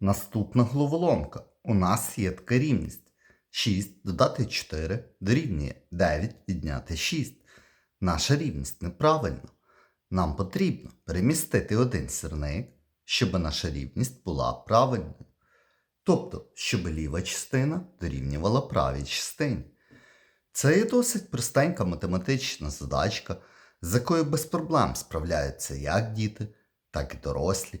Наступна головоломка. У нас є така рівність. 6 додати 4 дорівнює 9 відняти 6. Наша рівність неправильна. Нам потрібно перемістити один сірник, щоб наша рівність була правильною. Тобто, щоб ліва частина дорівнювала правій частині. Це є досить простенька математична задачка, з якою без проблем справляються як діти, так і дорослі.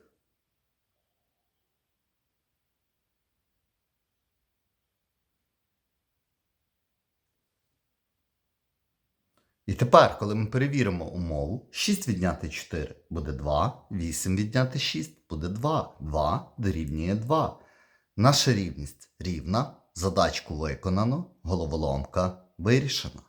І тепер, коли ми перевіримо умову, 6 відняти 4 буде 2, 8 відняти 6 буде 2, 2 дорівнює 2. Наша рівність рівна, задачку виконано, головоломка вирішена.